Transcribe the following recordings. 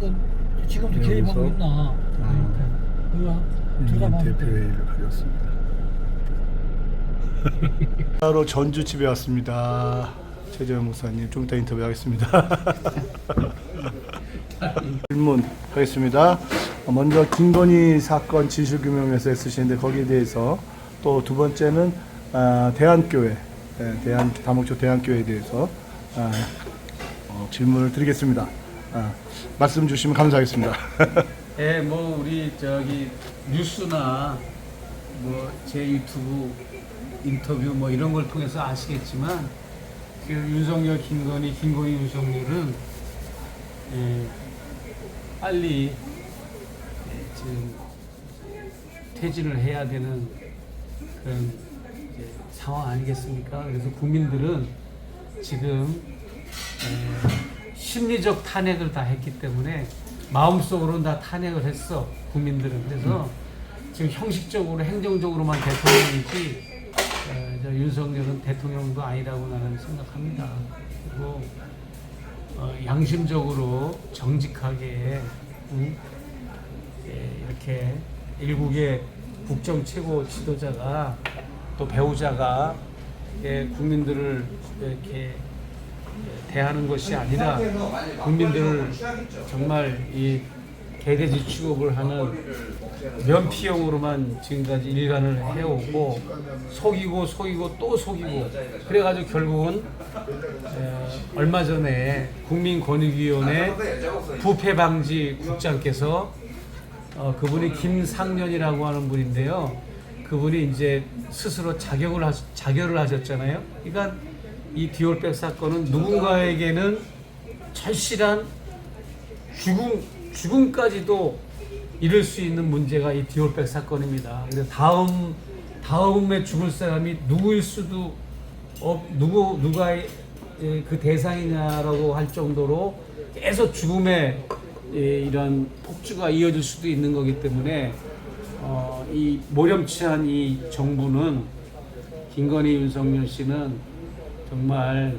그 지금도 여기서? 개입하고 있나? 아. 그거 들어가면 대표회의를 가졌습니다. 바로 전주 집에 왔습니다. 최재형 목사님 좀 이따 인터뷰하겠습니다. 질문 하겠습니다. 먼저 김건희 사건 진실 규명에서 애쓰시는데 거기에 대해서 또 두 번째는 아, 대한교회, 예, 대한 다목적 대한교회에 대해서 아, 어, 질문을 드리겠습니다. 아, 말씀 주시면 감사하겠습니다. 예, 뭐 우리 저기 뉴스나 뭐 제 유튜브 인터뷰 뭐 이런 걸 통해서 아시겠지만 그 윤석열, 김건희, 김건희, 윤석열은 예, 빨리 예, 지금 퇴진을 해야 되는 그런 이제 상황 아니겠습니까? 그래서 국민들은 지금 에, 심리적 탄핵을 다 했기 때문에 마음속으로는 다 탄핵을 했어 국민들은 그래서 지금 형식적으로 행정적으로만 대통령이지 에, 저 윤석열은 대통령도 아니라고 나는 생각합니다. 그리고 어, 양심적으로 정직하게 응? 예, 이렇게 일국의 국정 최고 지도자가 또 배우자가 예, 국민들을 이렇게 예, 대하는 것이 아니라 국민들을 정말 이 개돼지 취급을 하는 면피용으로만 지금까지 일관을 해오고 속이고 속이고 또 속이고 그래가지고 결국은 에, 얼마 전에 국민권익위원회 부패 방지 국장께서 어, 그분이 김상년이라고 하는 분인데요. 그분이 이제 스스로 자격을 하, 자결을 하셨잖아요. 그러니까 이 디올백 사건은 누군가에게는 절실한 죽음 죽음까지도 이를 수 있는 문제가 이 디올백 사건입니다. 그래서 다음 다음에 죽을 사람이 누구일 수도 없 누구 누가 예, 그 대상이냐라고 할 정도로 계속 죽음의 예, 이런 폭주가 이어질 수도 있는 거기 때문에 어, 이 모렴치한 이 정부는 김건희 윤석열 씨는 정말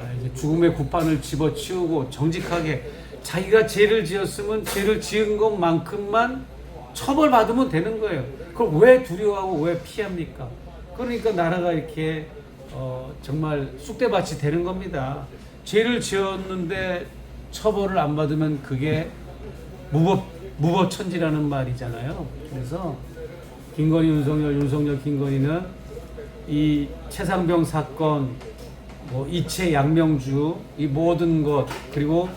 아, 이제 죽음의 구판을 집어치우고 정직하게 자기가 죄를 지었으면 죄를 지은 것만큼만 처벌받으면 되는 거예요. 그걸 왜 두려워하고 왜 피합니까? 그러니까 나라가 이렇게 어, 정말 쑥대밭이 되는 겁니다. 죄를 지었는데 처벌을 안 받으면 그게 무법 무법천지라는 말이잖아요. 그래서 김건희 윤석열 윤석열 김건희는 이 최상병 사건 뭐 이채 양명주 이 모든 것 그리고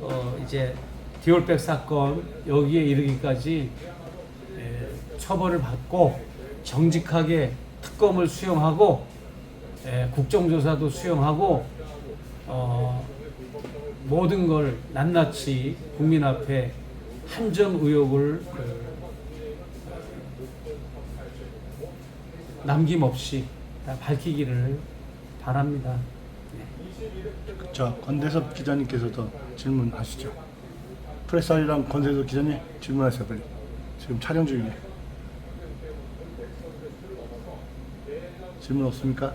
어 이제 디올백 사건 여기에 이르기까지 에, 처벌을 받고 정직하게 특검을 수용하고 에, 국정조사도 수용하고 어, 모든 걸 낱낱이 국민 앞에 한 점 의혹을 그, 남김없이 다 밝히기를 바랍니다. 네. 자, 권대섭 기자님께서도 질문하시죠. 프레스알이랑 권대섭 기자님 질문하세요, 빨리. 지금 촬영 중이에요. 질문 없습니까?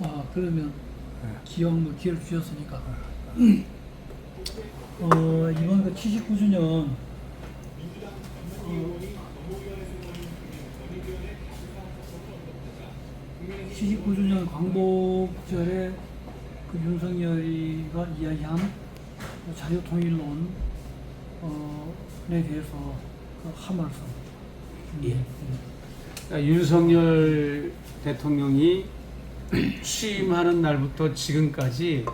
아 그러면 네. 기왕 뭐 기회를 주셨으니까 어 이번 그 79주년 어, 79주년 광복절에 그 윤석열이가 이야기한 그 자유통일론에 대해서 그한 말씀. 예. 그러니까 윤석열 대통령이 취임하는 날부터 지금까지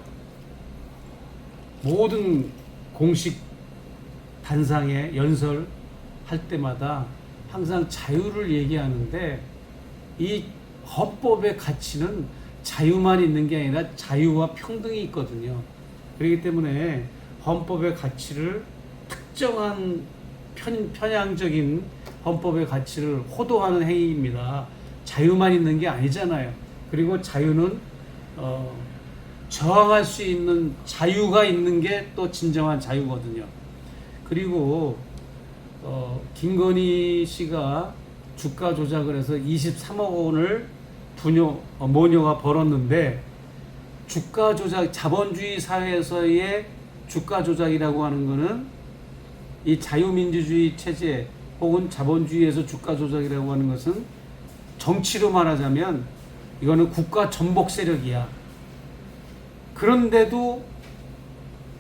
모든 공식 단상에 연설 할 때마다 항상 자유를 얘기하는데 이 헌법의 가치는 자유만 있는 게 아니라 자유와 평등이 있거든요. 그렇기 때문에 헌법의 가치를 특정한 편, 편향적인 헌법의 가치를 호도하는 행위입니다. 자유만 있는 게 아니잖아요. 그리고 자유는 어, 저항할 수 있는 자유가 있는 게 또 진정한 자유거든요. 그리고 어, 김건희 씨가 주가 조작을 해서 23억 원을 분요 어, 모녀가 벌었는데 주가 조작 자본주의 사회에서의 주가 조작이라고 하는 거는 이 자유민주주의 체제 혹은 자본주의에서 주가 조작이라고 하는 것은 정치로 말하자면 이거는 국가 전복 세력이야. 그런데도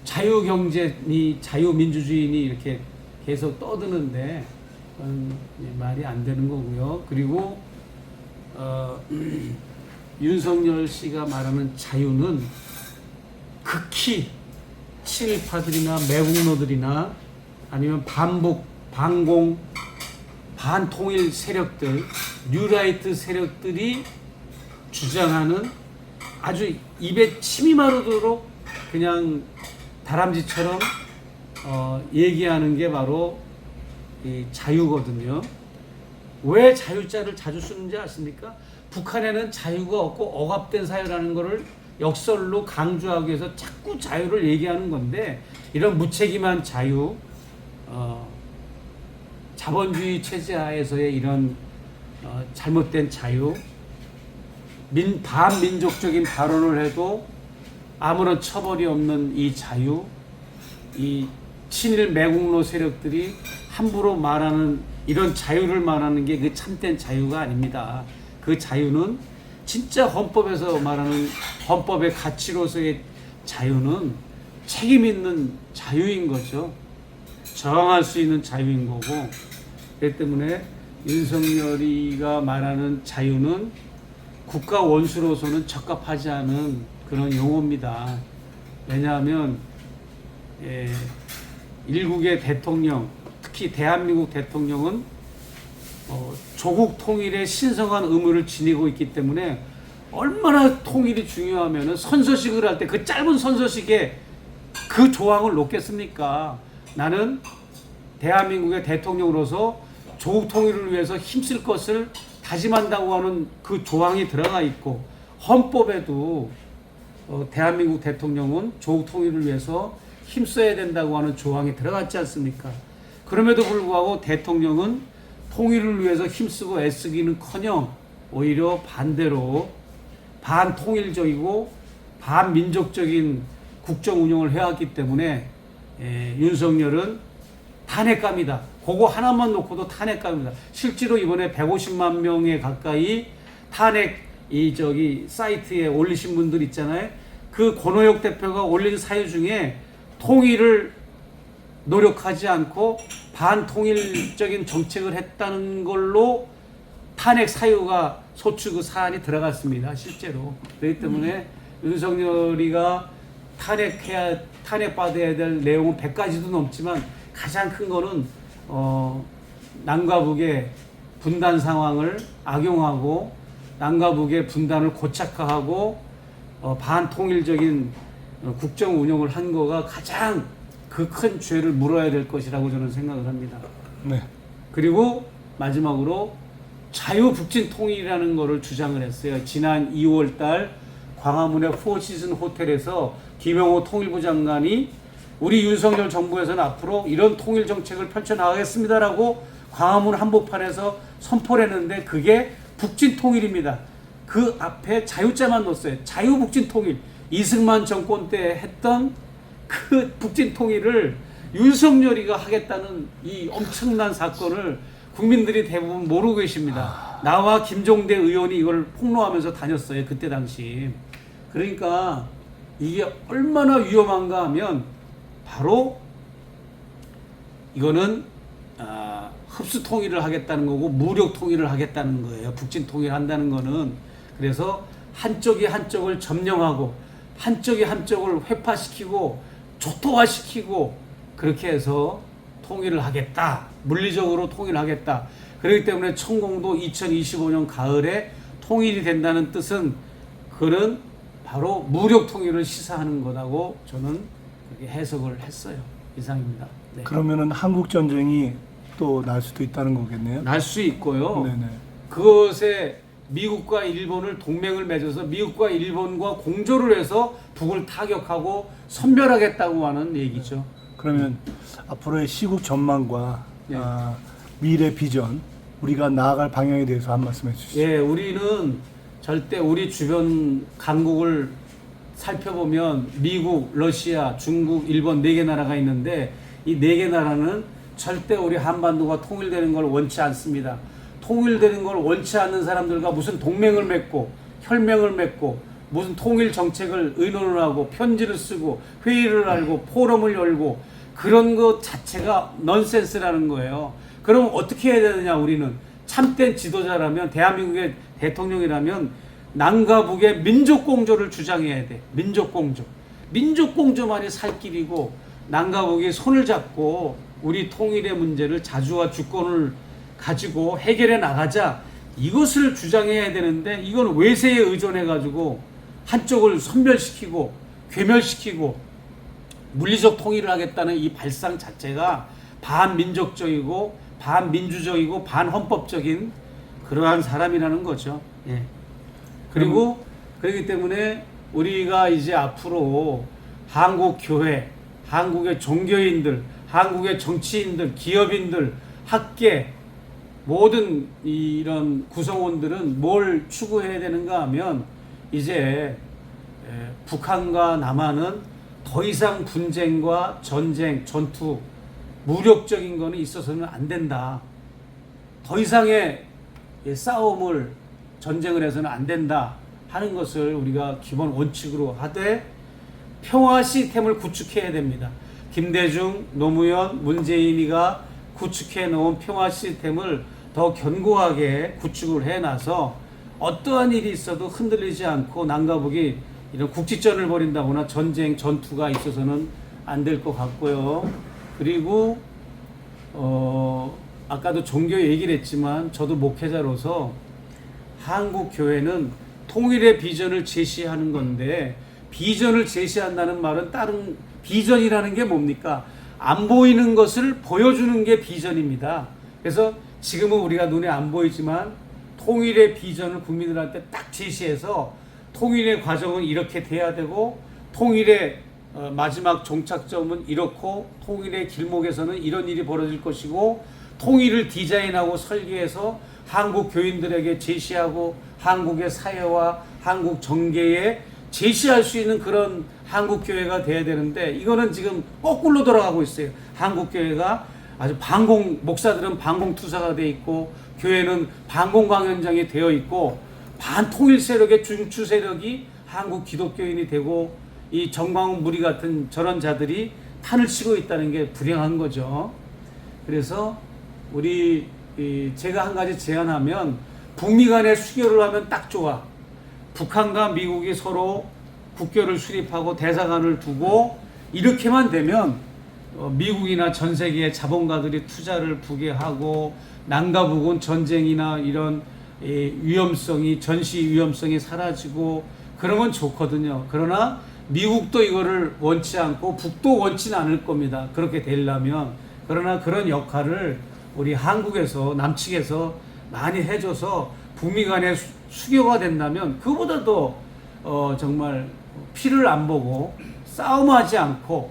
자유경제니 자유민주주의니 이렇게 계속 떠드는데 말이 안 되는 거고요. 그리고 어, 윤석열 씨가 말하는 자유는 극히 친일파들이나 매국노들이나 아니면 반복 반공 반통일 세력들 뉴라이트 세력들이 주장하는 아주 입에 침이 마르도록 그냥 다람쥐처럼 어, 얘기하는 게 바로 이 자유거든요. 왜 자유자를 자주 쓰는지 아십니까? 북한에는 자유가 없고 억압된 사회라는 것을 역설로 강조하기 위해서 자꾸 자유를 얘기하는 건데 이런 무책임한 자유, 어, 자본주의 체제 하에서의 이런 어, 잘못된 자유, 민, 반민족적인 발언을 해도 아무런 처벌이 없는 이 자유, 이 친일 매국노 세력들이 함부로 말하는 이런 자유를 말하는 게 그 참된 자유가 아닙니다. 그 자유는 진짜 헌법에서 말하는 헌법의 가치로서의 자유는 책임 있는 자유인 거죠. 저항할 수 있는 자유인 거고. 그렇기 때문에 윤석열이가 말하는 자유는 국가 원수로서는 적합하지 않은 그런 용어입니다. 왜냐하면 예, 일국의 대통령, 특히 대한민국 대통령은 어, 조국 통일의 신성한 의무를 지니고 있기 때문에 얼마나 통일이 중요하면은 선서식을 할 때 그 짧은 선서식에 그 조항을 놓겠습니까? 나는 대한민국의 대통령으로서 조국 통일을 위해서 힘쓸 것을 다짐한다고 하는 그 조항이 들어가 있고 헌법에도 어, 대한민국 대통령은 조국 통일을 위해서 힘써야 된다고 하는 조항이 들어갔지 않습니까? 그럼에도 불구하고 대통령은 통일을 위해서 힘쓰고 애쓰기는커녕 오히려 반대로 반통일적이고 반민족적인 국정 운영을 해왔기 때문에 에, 윤석열은 탄핵감이다. 그거 하나만 놓고도 탄핵감입니다. 실제로 이번에 150만 명에 가까이 탄핵 이 저기 사이트에 올리신 분들 있잖아요. 그 권호혁 대표가 올린 사유 중에 통일을 노력하지 않고 반통일적인 정책을 했다는 걸로 탄핵 사유가 소추 그 사안이 들어갔습니다. 실제로. 그렇기 때문에 윤석열이가 탄핵해야 탄핵받아야 될 내용은 100가지도 넘지만 가장 큰 거는 어 남과 북의 분단 상황을 악용하고 남과 북의 분단을 고착화하고 어, 반통일적인 어, 국정 운영을 한 거가 가장 그 큰 죄를 물어야 될 것이라고 저는 생각을 합니다. 네. 그리고 마지막으로 자유북진 통일이라는 거를 주장을 했어요. 지난 2월 달 광화문의 포시즌 호텔에서 김영호 통일부 장관이 우리 윤석열 정부에서는 앞으로 이런 통일 정책을 펼쳐나가겠습니다라고 광화문 한복판에서 선포를 했는데 그게 북진 통일입니다. 그 앞에 자유자만 넣었어요. 자유북진 통일. 이승만 정권 때 했던 그 북진 통일을 윤석열이가 하겠다는 이 엄청난 사건을 국민들이 대부분 모르고 계십니다. 나와 김종대 의원이 이걸 폭로하면서 다녔어요. 그때 당시. 그러니까 이게 얼마나 위험한가 하면 바로 이거는 아, 흡수 통일을 하겠다는 거고 무력 통일을 하겠다는 거예요. 북진 통일 한다는 거는 그래서 한쪽이 한쪽을 점령하고 한쪽이 한쪽을 회파시키고 조토화시키고 그렇게 해서 통일을 하겠다. 물리적으로 통일하겠다. 그렇기 때문에 천공도 2025년 가을에 통일이 된다는 뜻은 그는 바로 무력 통일을 시사하는 거라고 저는 해석을 했어요. 이상입니다. 네. 그러면은 한국 전쟁이 또 날 수도 있다는 거겠네요. 날 수 있고요. 네네. 그것에 미국과 일본을 동맹을 맺어서 미국과 일본과 공조를 해서 북을 타격하고 선멸하겠다고 하는 얘기죠. 그러면 앞으로의 시국 전망과 네. 아, 미래 비전 우리가 나아갈 방향에 대해서 한 말씀 해주시죠. 예, 우리는 절대 우리 주변 강국을 살펴보면 미국, 러시아, 중국, 일본 네 개 나라가 있는데 이 네 개 나라는 절대 우리 한반도가 통일되는 걸 원치 않습니다. 통일되는 걸 원치 않는 사람들과 무슨 동맹을 맺고 혈맹을 맺고 무슨 통일 정책을 의논을 하고 편지를 쓰고 회의를 하고 포럼을 열고 그런 것 자체가 넌센스라는 거예요. 그럼 어떻게 해야 되느냐 우리는 참된 지도자라면 대한민국의 대통령이라면 남과 북의 민족 공조를 주장해야 돼. 민족 공조. 민족 공조만이 살 길이고 남과 북이 손을 잡고 우리 통일의 문제를 자주와 주권을 가지고 해결해 나가자. 이것을 주장해야 되는데 이건 외세에 의존해 가지고 한쪽을 선멸시키고 괴멸시키고 물리적 통일을 하겠다는 이 발상 자체가 반민족적이고 반민주적이고 반헌법적인 그러한 사람이라는 거죠. 예. 그리고 그렇기 때문에 우리가 이제 앞으로 한국 교회, 한국의 종교인들, 한국의 정치인들, 기업인들, 학계 모든 이런 구성원들은 뭘 추구해야 되는가 하면 이제 에, 북한과 남한은 더 이상 분쟁과 전쟁, 전투, 무력적인 거는 있어서는 안 된다. 더 이상의 이 싸움을 전쟁을 해서는 안 된다 하는 것을 우리가 기본 원칙으로 하되 평화 시스템을 구축해야 됩니다. 김대중, 노무현, 문재인이가 구축해 놓은 평화 시스템을 더 견고하게 구축을 해 놔서 어떠한 일이 있어도 흔들리지 않고 남과 북이 이런 국지전을 벌인다거나 전쟁, 전투가 있어서는 안 될 것 같고요. 그리고 어 아까도 종교 얘기를 했지만 저도 목회자로서 한국 교회는 통일의 비전을 제시하는 건데 비전을 제시한다는 말은 다른 비전이라는 게 뭡니까? 안 보이는 것을 보여주는 게 비전입니다. 그래서 지금은 우리가 눈에 안 보이지만 통일의 비전을 국민들한테 딱 제시해서 통일의 과정은 이렇게 돼야 되고 통일의 어, 마지막 종착점은 이렇고 통일의 길목에서는 이런 일이 벌어질 것이고 통일을 디자인하고 설계해서 한국 교인들에게 제시하고 한국의 사회와 한국 정계에 제시할 수 있는 그런 한국 교회가 돼야 되는데 이거는 지금 거꾸로 돌아가고 있어요. 한국 교회가 아주 반공 목사들은 반공 투사가 돼 있고 교회는 반공 강연장이 되어 있고 반통일 세력의 중추 세력이 한국 기독교인이 되고 이 정광훈 무리 같은 저런 자들이 판을 치고 있다는 게 불행한 거죠. 그래서 우리 이 제가 한 가지 제안하면 북미 간의 수교를 하면 딱 좋아. 북한과 미국이 서로 국교를 수립하고 대사관을 두고 이렇게만 되면 어, 미국이나 전 세계의 자본가들이 투자를 북에 하고 남과 북은 전쟁이나 이런 이 위험성이 전시 위험성이 사라지고 그러면 좋거든요. 그러나 미국도 이거를 원치 않고 북도 원치는 않을 겁니다. 그렇게 되려면 그러나 그런 역할을 우리 한국에서 남측에서 많이 해줘서 북미 간의 수- 수교가 된다면 그보다도 어, 정말 피를 안 보고 싸움하지 않고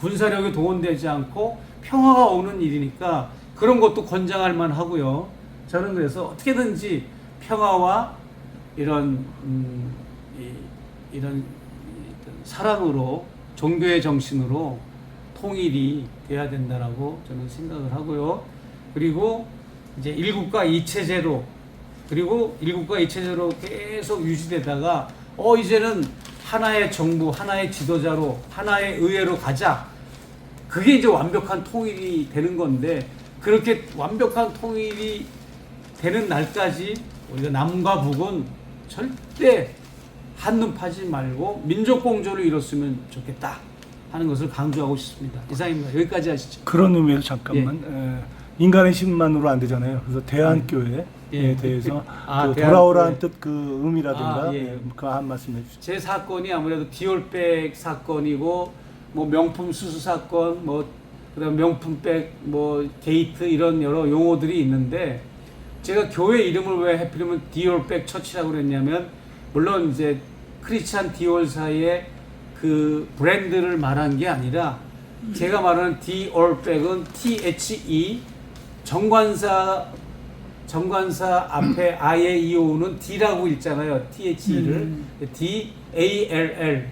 군사력이 동원되지 않고 평화가 오는 일이니까 그런 것도 권장할 만 하고요. 저는 그래서 어떻게든지 평화와 이런 음, 이, 이 사랑으로 종교의 정신으로 통일이 돼야 된다라고 저는 생각을 하고요. 그리고 이제 일국가 이체제로 그리고 일국가 이체제로 계속 유지되다가 어 이제는 하나의 정부, 하나의 지도자로 하나의 의회로 가자. 그게 이제 완벽한 통일이 되는 건데 그렇게 완벽한 통일이 되는 날까지 우리가 남과 북은 절대 한눈 파지 말고 민족 공조를 이뤘으면 좋겠다 하는 것을 강조하고 싶습니다. 이상입니다. 여기까지 하시죠. 그런 의미에서 잠깐만 에, 인간의 힘만으로 안 되잖아요. 그래서 대한교회에 예. 대해서 아, 그. 돌아오라는 뜻 그 의미라든가 아, 예. 예, 그한 말씀 해주시죠. 제 사건이 아무래도 디올백 사건이고 뭐 명품 수수 사건 뭐 그다음 명품백 뭐 게이트 이런 여러 용어들이 있는데 제가 교회 이름을 왜 하필이면 디올백 처치라고 그랬냐면 물론 이제 크리스찬 디올 사의 그 브랜드를 말한 게 아니라 제가 말하는 디올백은 THE 정관사 정관사 앞에 아예 이오는 D라고 읽잖아요. THE를. 음. D A L L.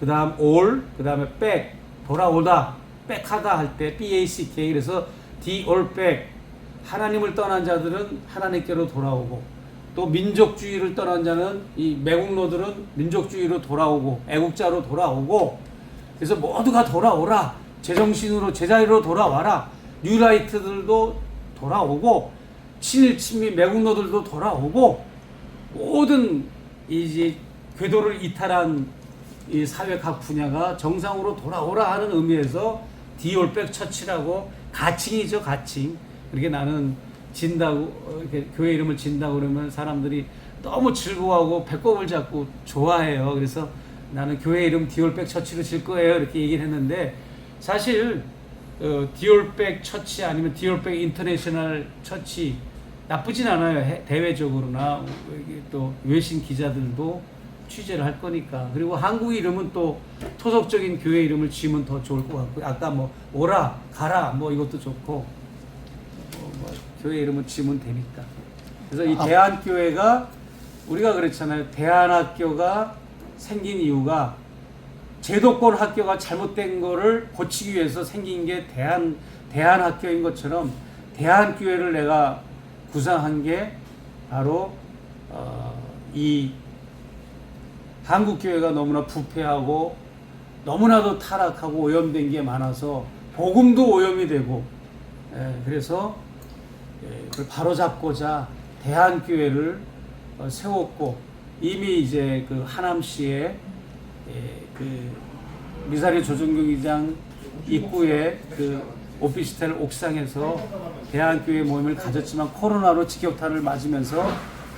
그 다음 all, 그 다음에 back. 돌아오다, back하다 할 때 B-A-C-K 그래서 the all back. 하나님을 떠난 자들은 하나님께로 돌아오고 또 민족주의를 떠난 자는 이 매국노들은 민족주의로 돌아오고 애국자로 돌아오고 그래서 모두가 돌아오라. 제정신으로 제자리로 돌아와라. 뉴라이트들도 돌아오고 친일 친미 매국노들도 돌아오고 모든 이제 궤도를 이탈한 이 사회 각 분야가 정상으로 돌아오라 하는 의미에서 디올백 처치라고 가칭이죠 가칭. 그렇게 나는 진다고 어, 이렇게 교회 이름을 진다고 그러면 사람들이 너무 즐거워하고 배꼽을 잡고 좋아해요. 그래서 나는 교회 이름 디올백 처치로 질 거예요. 이렇게 얘기를 했는데 사실 어, 디올백 처치 아니면 디올백 인터내셔널 처치 나쁘진 않아요. 해- 대외적으로나 또 외신 기자들도 취재를 할 거니까. 그리고 한국 이름은 또 토속적인 교회 이름을 지으면 더 좋을 것 같고 아까 뭐 오라 가라 뭐 이것도 좋고 뭐, 뭐 교회 이름은 지으면 되니까. 그래서 이 대한교회가 우리가 그랬잖아요. 대한학교가 생긴 이유가 제도권 학교가 잘못된 거를 고치기 위해서 생긴 게 대한 대한학교인 것처럼 대한교회를 내가 구상한 게 바로 어, 이 한국 교회가 너무나 부패하고 너무나도 타락하고 오염된 게 많아서 복음도 오염이 되고 예, 그래서 예, 그걸 바로잡고자 대한교회를 어, 세웠고 이미 이제 그 하남시에 예, 그 미사리 조정경기장 입구에 그 오피스텔 옥상에서 대한교회 모임을 가졌지만 코로나로 직격탄을 맞으면서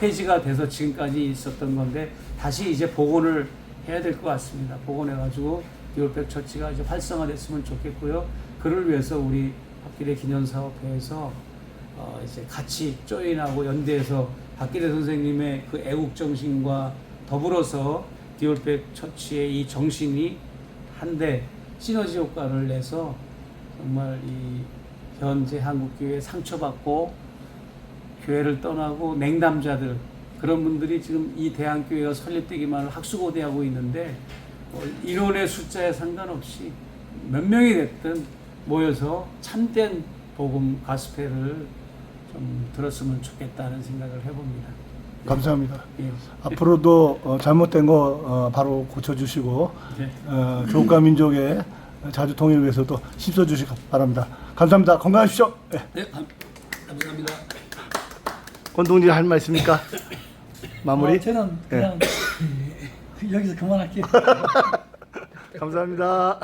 폐지가 돼서 지금까지 있었던 건데 다시 이제 복원을 해야 될 것 같습니다. 복원해가지고 디올백 처치가 이제 활성화됐으면 좋겠고요. 그를 위해서 우리 박기대 기념사업회에서 어 이제 같이 조인하고 연대해서 박기대 선생님의 그 애국 정신과 더불어서 디올백 처치의 이 정신이 한데 시너지 효과를 내서 정말 이 현재 한국 교회 상처받고 교회를 떠나고 냉담자들 그런 분들이 지금 이 대한교회가 설립되기만 학수고대하고 있는데 어, 인원의 숫자에 상관없이 몇 명이 됐든 모여서 참된 복음 가스펠을 좀 들었으면 좋겠다는 생각을 해봅니다. 감사합니다. 예. 앞으로도 어, 잘못된 거 어, 바로 고쳐주시고 네. 어, 교국과 민족의 자주 통일을 위해서도 힘써 주시기 바랍니다. 감사합니다. 건강하십시오. 네. 네, 감, 감사합니다. 권동지 할말 있습니까? 마무리. 어, 저는 그냥 여기서 그만할게요. 감사합니다.